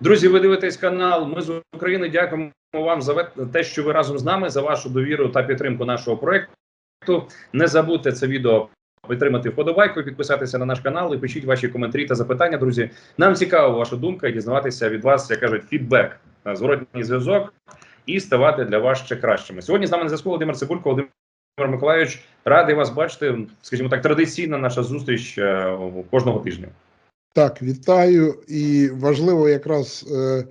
Друзі, ви дивитесь канал. Ми з України. Дякуємо вам за те, що ви разом з нами, за вашу довіру та підтримку нашого проекту. Не забудьте це відео підтримати вподобайку, підписатися на наш канал і пишіть ваші коментарі та запитання. Друзі, нам цікава ваша думка і дізнаватися від вас, як кажуть, фідбек, е, зворотній зв'язок і ставати для вас ще кращими. Сьогодні з нами на зв'язку Володимир Цибулько. Володимир Миколайович, радий вас бачити. Скажімо так, традиційна наша зустріч е, кожного тижня. Так, вітаю. І важливо якраз е,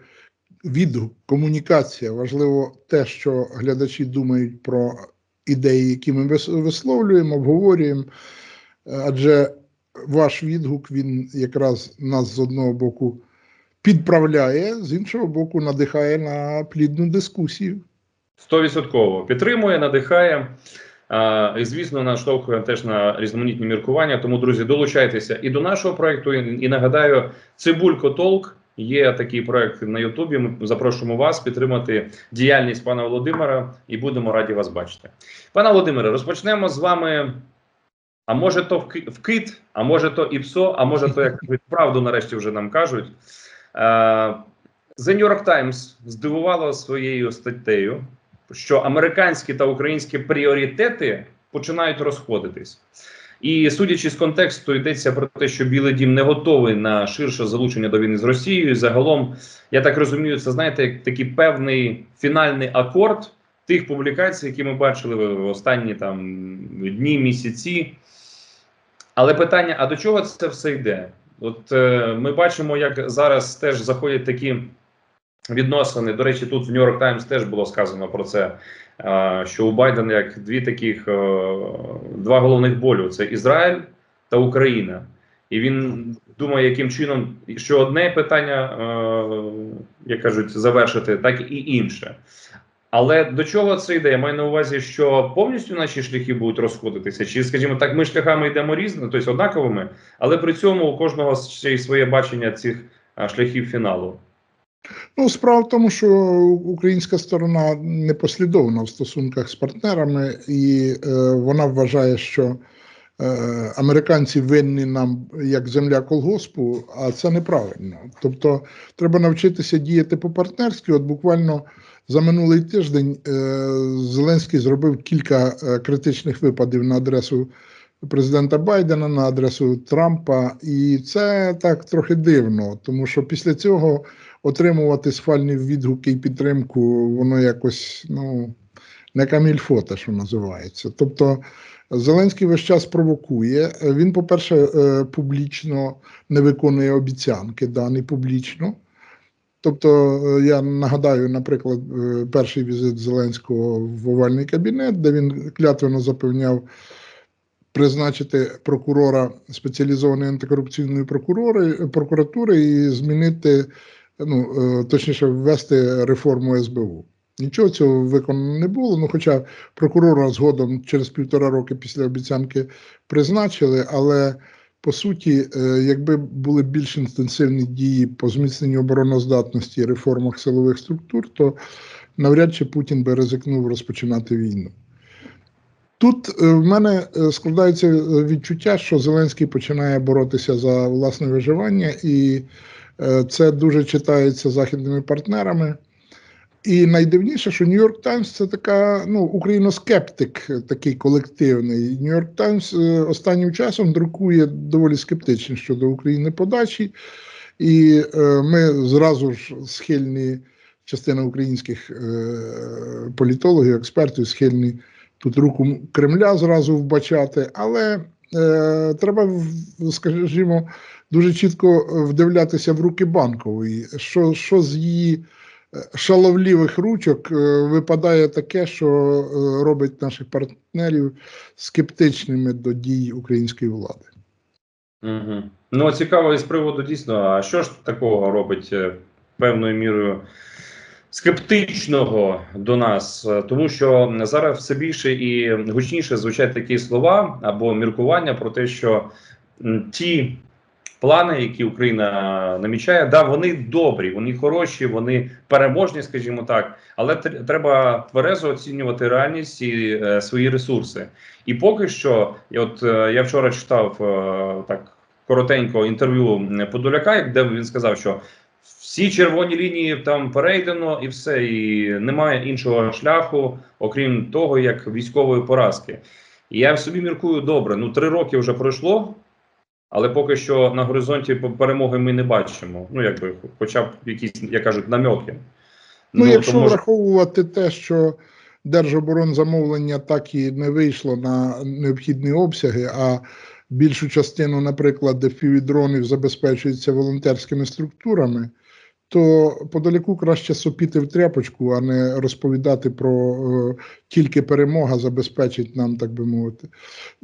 відгук, комунікація. Важливо те, що глядачі думають про ідеї, які ми висловлюємо, обговорюємо. Е, Адже ваш відгук він якраз нас з одного боку підправляє, з іншого боку, надихає на плідну дискусію. Стовідсотково підтримує, надихає. І звісно, наштовхує теж на різноманітні міркування. Тому, друзі, долучайтеся і до нашого проекту. І, і нагадаю, Цибулько Толк є такий проект на Ютубі. Ми запрошуємо вас підтримати діяльність пана Володимира і будемо раді вас бачити. Пане Володимире, розпочнемо з вами. А може, то вки- вкид, а може, то ІПСО, а може, то як правду нарешті вже нам кажуть. The New York Times здивувало своєю статтею, що американські та українські пріоритети починають розходитись. І судячи з контексту, йдеться про те, що Білий Дім не готовий на ширше залучення до війни з Росією. Загалом, я так розумію, це знаєте, як такий певний фінальний акорд тих публікацій, які ми бачили в останні там дні, місяці. Але питання: а до чого це все йде? От е, ми бачимо, як зараз теж заходять такі відносини. До речі, тут в York Times теж було сказано про це. е, Що у Байдена як дві таких е, два головних болю: це Ізраїль та Україна. І він думає, яким чином що одне питання, е, як кажуть, завершити, так і інше. Але до чого це йде? Я маю на увазі, що повністю наші шляхи будуть розходитися, чи, скажімо так, ми шляхами йдемо різними, тобто однаковими, але при цьому у кожного ще й своє бачення цих шляхів фіналу. Ну, справа в тому, що українська сторона непослідовна в стосунках з партнерами, і е, вона вважає, що е, американці винні нам як земля колгоспу, а це неправильно. Тобто, треба навчитися діяти по-партнерськи. От буквально за минулий тиждень е, Зеленський зробив кілька е, критичних випадів на адресу президента Байдена, на адресу Трампа, і це так трохи дивно, тому що після цього отримувати схвальні відгуки і підтримку, воно якось ну, не камільфота, що називається. Тобто Зеленський весь час провокує. Він, по-перше, е, публічно не виконує обіцянки, дані публічно. Тобто, е, я нагадаю, наприклад, е, перший візит Зеленського в овальний кабінет, де він клятвенно запевняв призначити прокурора спеціалізованої антикорупційної прокуратури і змінити, ну е, точніше, ввести реформу СБУ. Нічого цього виконано не було. Ну, хоча прокурора згодом через півтора роки після обіцянки призначили, але по суті, е, якби були більш інтенсивні дії по зміцненню обороноздатності і реформах силових структур, то навряд чи Путін би ризикнув розпочинати війну. Тут е, в мене складається відчуття, що Зеленський починає боротися за власне виживання, і це дуже читається західними партнерами. І найдивніше, що Нью-Йорк Таймс це така ну, україноскептик е, такий колективний. Нью-Йорк Таймс е, останнім часом друкує доволі скептично щодо України подачі, і е, ми зразу ж схильні, частина українських е, політологів, експертів схильні тут руку Кремля зразу вбачати, але е, треба, скажімо, дуже чітко вдивлятися в руки банкової, що, що з її е, шаловлівих ручок е, випадає таке, що е, робить наших партнерів скептичними до дій української влади. Угу. Ну, цікаво із приводу дійсно, а що ж такого робить е, певною мірою скептичного до нас? Е, Тому що зараз все більше і гучніше звучать такі слова або міркування про те, що ті плани, які Україна намічає, да, вони добрі, вони хороші, вони переможні, скажімо так, але тр- треба тверезо оцінювати реальність і е, свої ресурси. І поки що, і от е, я вчора читав е, так коротенько інтерв'ю Подоляка, де він сказав, що всі червоні лінії там перейдено, і все. І немає іншого шляху, окрім того, як військової поразки. І я в собі міркую добре. Ну, три роки вже пройшло, але поки що на горизонті перемоги ми не бачимо. Ну, якби, хоча б якісь, як кажуть, намьоки. Ну, якщо то, може, враховувати те, що Держоборонзамовлення так і не вийшло на необхідні обсяги, а більшу частину, наприклад, FPV-дронів забезпечується волонтерськими структурами, то подалеку краще сопіти в тряпочку, а не розповідати про е, тільки перемога забезпечить нам, так би мовити.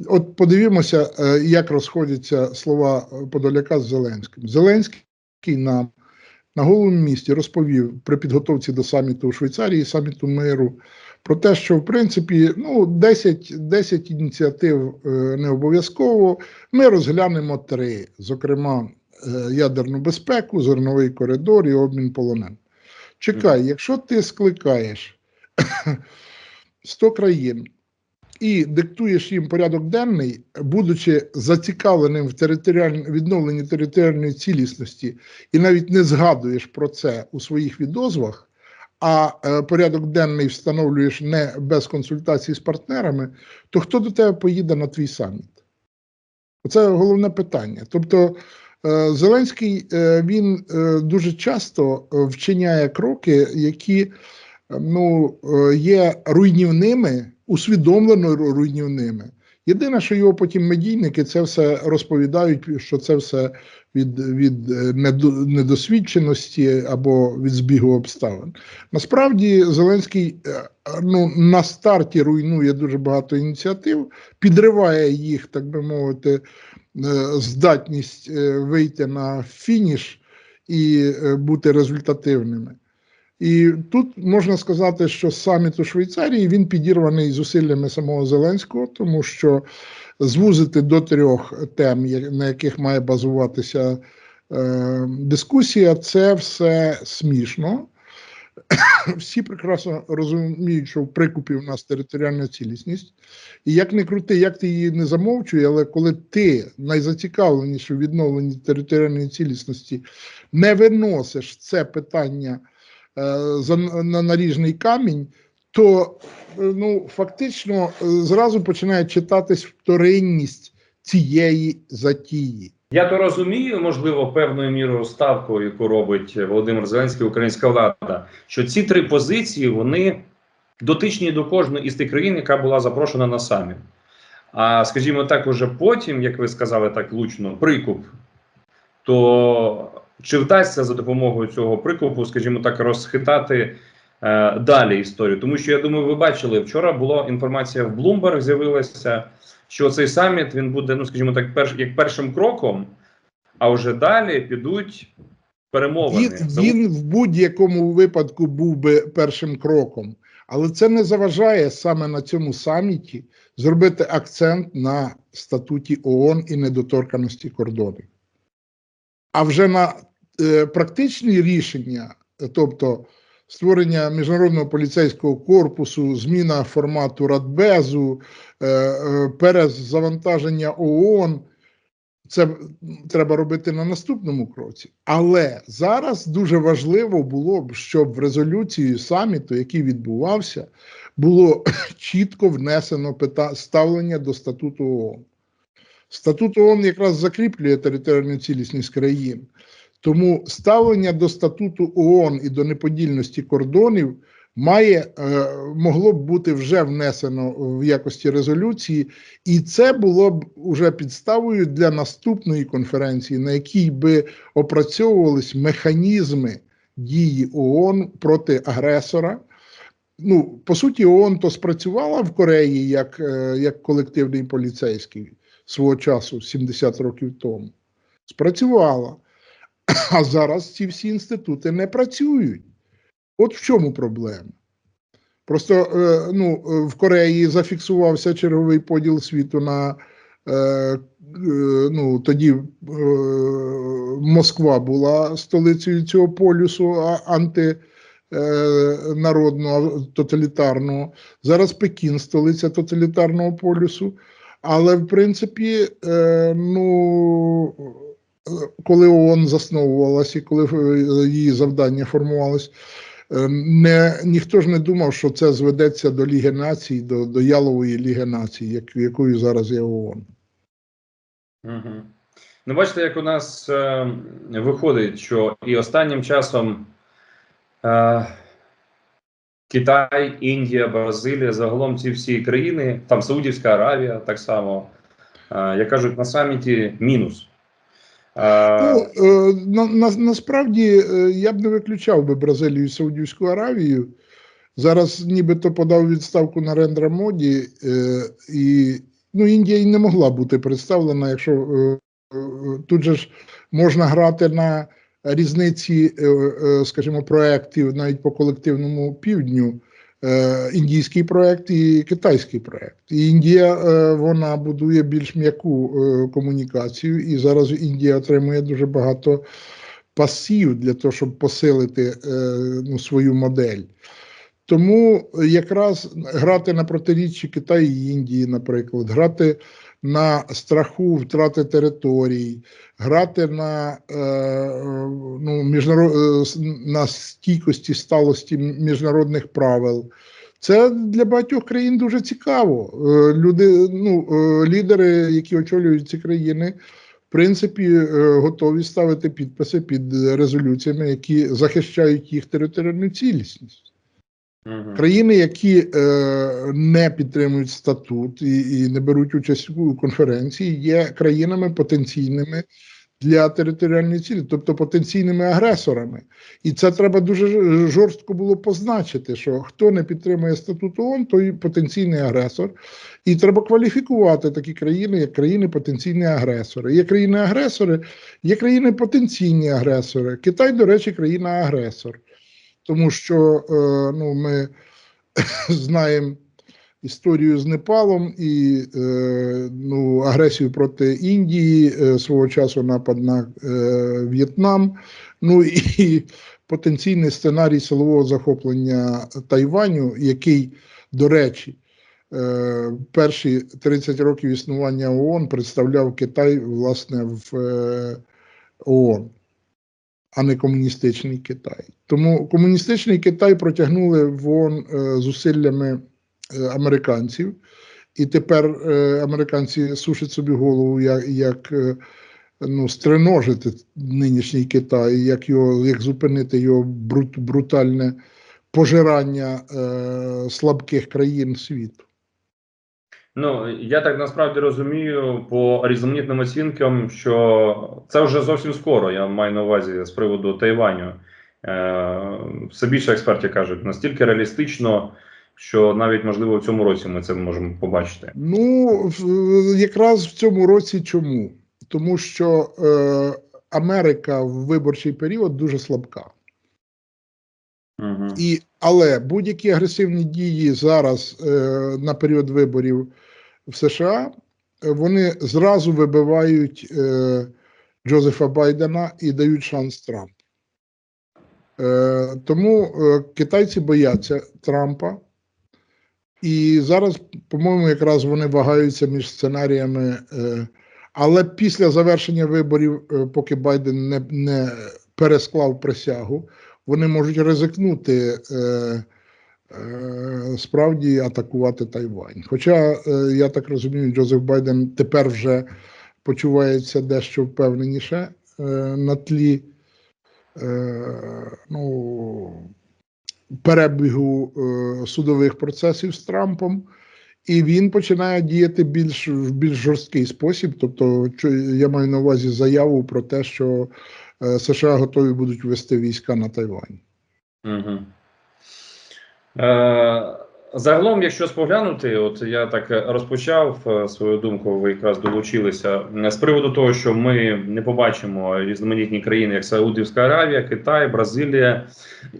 От подивімося, е, як розходяться слова Подоляка з Зеленським. Зеленський нам на голому місті розповів при підготовці до саміту у Швейцарії, саміту миру, про те, що в принципі ну, 10, 10 ініціатив е, не обов'язково. Ми розглянемо три, зокрема, е, ядерну безпеку, зерновий коридор і обмін полонен. Чекай, якщо ти скликаєш 100 країн і диктуєш їм порядок денний, будучи зацікавленим в територіальній відновленні територіальної цілісності, і навіть не згадуєш про це у своїх відозвах, а е, порядок денний встановлюєш не без консультацій з партнерами, то хто до тебе поїде на твій саміт? Це головне питання. Тобто е, Зеленський е, він дуже часто вчиняє кроки, які ну, є руйнівними, усвідомлено руйнівними. Єдине, що його потім медійники це все розповідають, що це все від, від е, недосвідченості або від збігу обставин. Насправді Зеленський е, ну, на старті руйнує дуже багато ініціатив, підриває їх, так би мовити, е, здатність вийти на фініш і бути результативними. І тут можна сказати, що саміт у Швейцарії він підірваний зусиллями самого Зеленського, тому що звузити до трьох тем, на яких має базуватися е, дискусія, це все смішно. Всі прекрасно розуміють, що в прикупі у нас територіальна цілісність. І як не крути, як ти її не замовчує, але коли ти найзацікавленіший у відновленні територіальної цілісності не виносиш це питання е, за на наріжний камінь, то е, ну, фактично е, зразу починає читатись вторинність цієї затії. Я то розумію, можливо, певною мірою ставку, яку робить Володимир Зеленський, українська влада, що ці три позиції вони дотичні до кожної із тих країн, яка була запрошена на саміт. А скажімо так, уже потім, як ви сказали так влучно, прикуп, то чи вдасться за допомогою цього прикупу, скажімо так, розхитати е, далі історію? Тому що я думаю, ви бачили, вчора була інформація в Bloomberg, з'явилася, що цей саміт він буде, ну скажімо так, перш, як першим кроком, а вже далі підуть перемовини. Він, він в будь-якому випадку був би першим кроком, але це не заважає саме на цьому саміті зробити акцент на статуті ООН і недоторканості кордонів. А вже на е, практичні рішення, тобто створення міжнародного поліцейського корпусу, зміна формату Радбезу, е, е, перезавантаження ООН, це треба робити на наступному кроці. Але зараз дуже важливо було б, щоб в резолюцію саміту, який відбувався, було чітко внесено ставлення до статуту ООН. Статут ООН якраз закріплює територіальну цілісність країн. Тому ставлення до статуту ООН і до неподільності кордонів має е, могло б бути вже внесено в якості резолюції, і це було б уже підставою для наступної конференції, на якій би опрацьовувались механізми дії ООН проти агресора. Ну, по суті, ООН то спрацювала в Кореї як, е, як колективний поліцейський свого часу, 70 років тому. Спрацювала. А зараз ці всі інститути не працюють. От в чому проблема. Просто е, ну, е, в Кореї зафіксувався черговий поділ світу на е, ну, тоді Москва була столицею цього полюсу антинародного, тоталітарного. Зараз Пекін столиця тоталітарного полюсу. Але в принципі, ну, коли ООН засновувалась і коли е, її завдання формувалось, е, не, ніхто ж не думав, що це зведеться до Ліги Націй, до, до Ялової Ліги Націй, як, якою зараз є ООН. Угу. Ну, бачите, як у нас е, виходить, що і останнім часом е, Китай, Індія, Бразилія, загалом ці всі країни, там Саудівська Аравія, так само, е, як кажуть, на саміті мінус. Ну, е, на, на, насправді е, я б не виключав би Бразилію і Саудівську Аравію. Зараз нібито подав відставку на Рендра Моді, е, і ну, Індія і не могла бути представлена, якщо тут же ж можна грати на різниці, скажімо, проєктів навіть по колективному півдню. Е, Індійський проєкт і китайський проєкт. І Індія е, вона будує більш м'яку е, комунікацію, і зараз Індія отримує дуже багато пасів для того, щоб посилити ну, свою модель. Тому якраз грати на протиріччі Китаю і Індії, наприклад, грати на страху втрати територій, грати на, е, ну, міжнарод... е, на стійкості сталості міжнародних правил. Це для багатьох країн дуже цікаво. Е, Люди, ну, е, лідери, які очолюють ці країни, в принципі, е, готові ставити підписи під резолюціями, які захищають їх територіальну цілісність. Мгм. Країни, які е, не підтримують статут і, і не беруть участь у конференції, є країнами потенційними для територіальної цілі, тобто потенційними агресорами. І це треба дуже жорстко було позначити, що хто не підтримує статут ООН, той потенційний агресор. І треба кваліфікувати такі країни, як країни потенційні агресори. Є країни-агресори, є країни потенційні агресори. Китай, до речі, країна-агресор тому що е, ну, ми знаємо історію з Непалом і е, ну, агресію проти Індії, е, свого часу напад на В'єтнам. Ну і потенційний сценарій силового захоплення Тайваню, який, до речі, перші 30 років існування ООН представляв Китай власне в ООН а не комуністичний Китай. Тому комуністичний Китай протягнули в ООН е, зусиллями е, американців, і тепер е, американці сушать собі голову, як, як ну, стреножити нинішній Китай, як його як зупинити його брут, брутальне пожирання е, слабких країн світу. Ну, я так насправді розумію по різноманітним оцінкам, що це вже зовсім скоро. Я маю на увазі з приводу Тайваню. Е, все більше експертів кажуть, настільки реалістично, що навіть можливо в цьому році ми це можемо побачити. Ну, якраз в цьому році чому? Тому що е, Америка в виборчий період дуже слабка. І, але будь-які агресивні дії зараз е, на період виборів в США вони зразу вибивають е, Джозефа Байдена і дають шанс Трампу. Е, тому е, китайці бояться Трампа. І зараз, по-моєму, якраз вони вагаються між сценаріями. Е, але після завершення виборів, е, поки Байден не, не пересклав присягу, вони можуть ризикнути е, е, справді атакувати Тайвань. Хоча, е, я так розумію, Джозеф Байден тепер вже почувається дещо впевненіше е, на тлі е, ну, перебігу е, судових процесів з Трампом. І він починає діяти більш в більш жорсткий спосіб. Тобто, я маю на увазі заяву про те, що США готові будуть ввести війська на Тайвань. Угу. Е, загалом, якщо споглянути, от я так розпочав е, свою думку, ви якраз долучилися е, з приводу того, що ми не побачимо різноманітні країни, як Саудівська Аравія, Китай, Бразилія.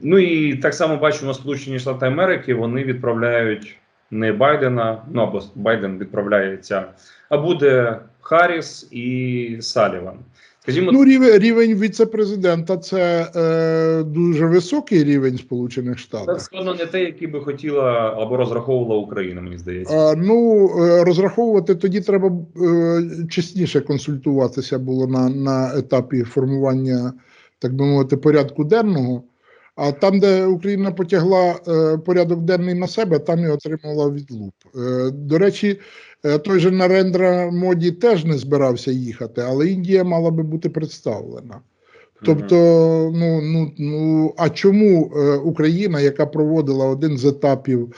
Ну і так само бачимо Сполучені Штати Америки. Вони відправляють не Байдена, ну або Байден відправляється, а буде Харріс і Саліван. Скажімо, Ну, рівень, рівень віце-президента це е, дуже високий рівень Сполучених Штатів. Це складно не те, який би хотіла або розраховувала Україна, мені здається. е, ну, е, розраховувати тоді треба е, частіше консультуватися було на, на етапі формування, так би мовити, порядку денного. А там, де Україна потягла е, порядок денний на себе, там і отримала відлуп. Е, до речі, е, той же Нарендра Моді теж не збирався їхати, але Індія мала би бути представлена. Тобто, ну, ну, ну а чому е, Україна, яка проводила один з етапів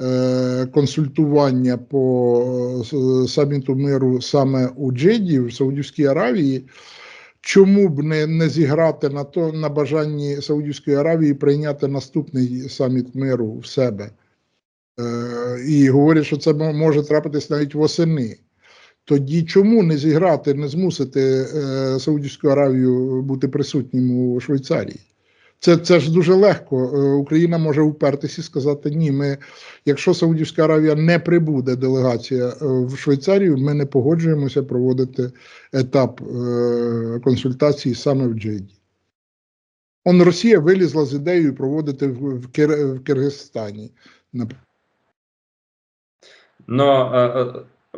е, консультування по е, саміту миру саме у Джиді, в Саудівській Аравії, чому б не, не зіграти на то на бажанні Саудівської Аравії прийняти наступний саміт миру в себе? Е, і говорять, що це може трапитись навіть восени. Тоді чому не зіграти, не змусити е, Саудівську Аравію бути присутнім у Швейцарії? Це, це ж дуже легко. Е, Україна може упертися і сказати: ні, ми, якщо Саудівська Аравія не прибуде делегація е, в Швейцарію, ми не погоджуємося проводити етап е, консультацій саме в Джиді. Он Росія вилізла з ідеєю проводити в, Кир, в Киргизстані. Ну,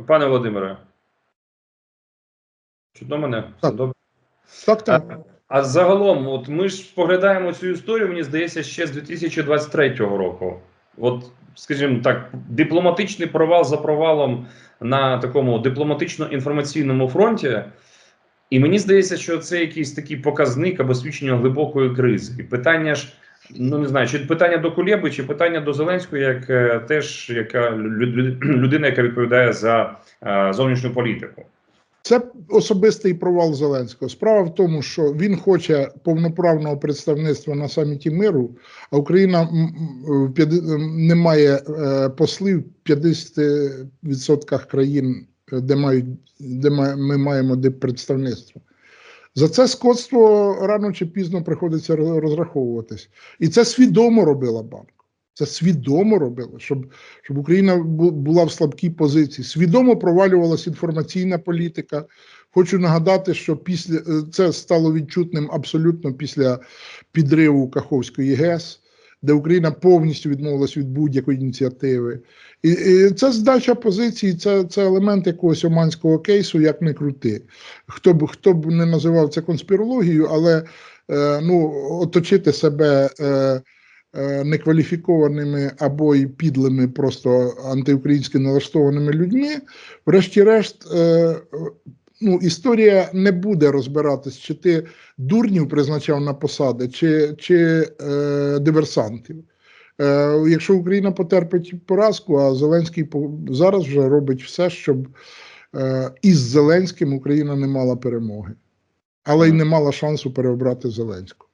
пане Володимире, чутно мене? Так. добре? Так, так. А загалом, от ми ж поглядаємо цю історію, мені здається, ще з 2023 року. От, скажімо так, дипломатичний провал за провалом на такому дипломатично-інформаційному фронті. І мені здається, що це якийсь такий показник або свідчення глибокої кризи. І питання ж, ну не знаю, чи питання до Кулєби, чи питання до Зеленського, як е, теж яка лю- лю- людина, яка відповідає за е, зовнішню політику. Це особистий провал Зеленського. Справа в тому, що він хоче повноправного представництва на саміті миру, а Україна не має е, послів в 50% країн, е, де мають де ми маємо диппредставництво. За це скотство рано чи пізно приходиться розраховуватись. І це свідомо робила банк. Це свідомо робила, щоб, щоб Україна була в слабкій позиції. Свідомо провалювалася інформаційна політика. Хочу нагадати, що після е, це стало відчутним абсолютно після підриву Каховської ГЕС, де Україна повністю відмовилась від будь-якої ініціативи. І, і це здача позиції, це, це елемент якогось оманського кейсу, як не крути. Хто б хто б не називав це конспірологією, але е, ну, оточити себе. Е, некваліфікованими або й підлими, просто антиукраїнськи налаштованими людьми, врешті-решт, е, ну, історія не буде розбиратись, чи ти дурнів призначав на посади, чи, чи е, диверсантів. Е, якщо Україна потерпить поразку, а Зеленський зараз вже робить все, щоб е, із Зеленським Україна не мала перемоги, але й не мала шансу переобрати Зеленського.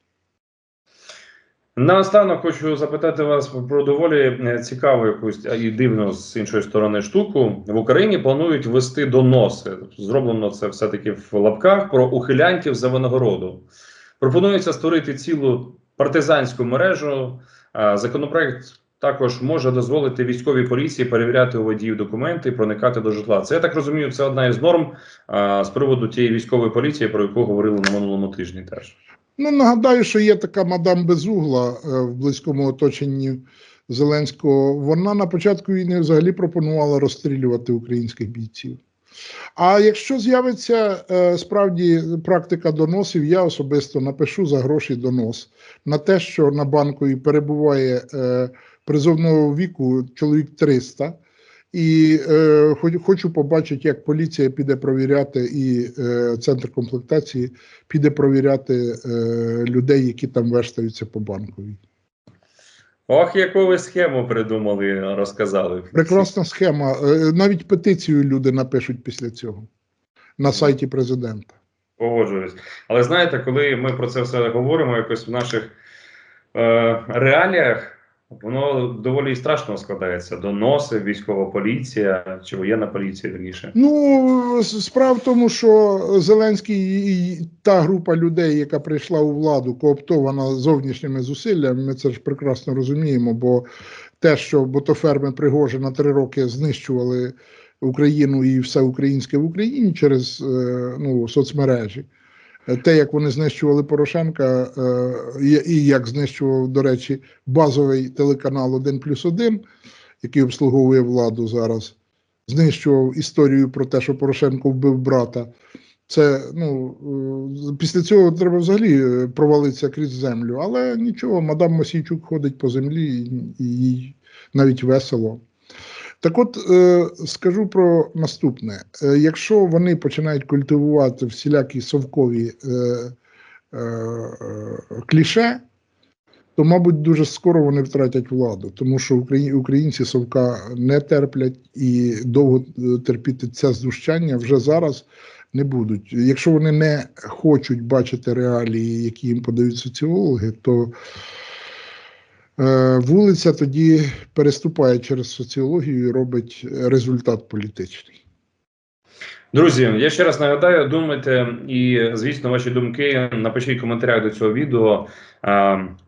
Наостанок хочу запитати вас про доволі е, цікаву якусь і дивну з іншої сторони штуку. В Україні планують вести доноси. Зроблено це все-таки в лапках про ухилянтів за винагороду. Пропонується створити цілу партизанську мережу. Законопроект також може дозволити військовій поліції перевіряти у водіїв документи і проникати до житла. Це я так розумію, це одна із норм а, з приводу тієї військової поліції, про яку говорили на минулому тижні. Теж Ну, нагадаю, що є така мадам Безугла е, в близькому оточенні Зеленського. Вона на початку війни взагалі пропонувала розстрілювати українських бійців. А якщо з'явиться е, справді практика доносів, я особисто напишу за гроші донос на те, що на банковій перебуває е, призовного віку чоловік 300. І е, хочу побачити, як поліція піде провіряти, і е, центр комплектації піде провіряти е, людей, які там вештаються по банковій. ох, яку ви схему придумали, розказали. Прекрасна схема. Е, навіть петицію люди напишуть після цього на сайті президента. Погоджуюсь. Але знаєте, коли ми про це все говоримо, якось в наших е, реаліях, воно доволі страшно складається. Доноси, військова поліція чи воєнна поліція вірніше. Ну, справа в тому, що Зеленський і та група людей, яка прийшла у владу, кооптована зовнішніми зусиллями, ми це ж прекрасно розуміємо, бо те, що ботоферми Пригожина три роки знищували Україну і все українське в Україні через е, ну, соцмережі. Те, як вони знищували Порошенка, е, і- як знищував, до речі, базовий телеканал 1 плюс 1, який обслуговує владу зараз, знищував історію про те, що Порошенко вбив брата. Це ну е, після цього треба взагалі е, провалитися крізь землю. Але нічого, мадам Мосійчук ходить по землі і їй навіть весело. Так от е, скажу про наступне: Е, якщо вони починають культивувати всілякі совкові е, кліше, то, мабуть, дуже скоро вони втратять владу, тому що україн- українці совка не терплять і довго терпіти це знущання вже зараз не будуть. Якщо вони не хочуть бачити реалії, які їм подають соціологи, то вулиця тоді переступає через соціологію і робить результат політичний. Друзі, я ще раз нагадаю, думайте і, звісно, ваші думки напишіть в коментарях до цього відео.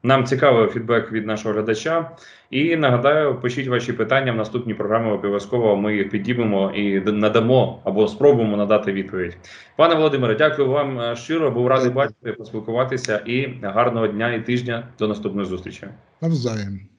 Нам цікавий фідбек від нашого глядача. І нагадаю, пишіть ваші питання в наступній програмі. Обов'язково ми їх підіймемо і надамо або спробуємо надати відповідь. Пане Володимире, дякую вам е, щиро. Був радий бачити, поспілкуватися і гарного дня і тижня до наступної зустрічі. Навзаєм.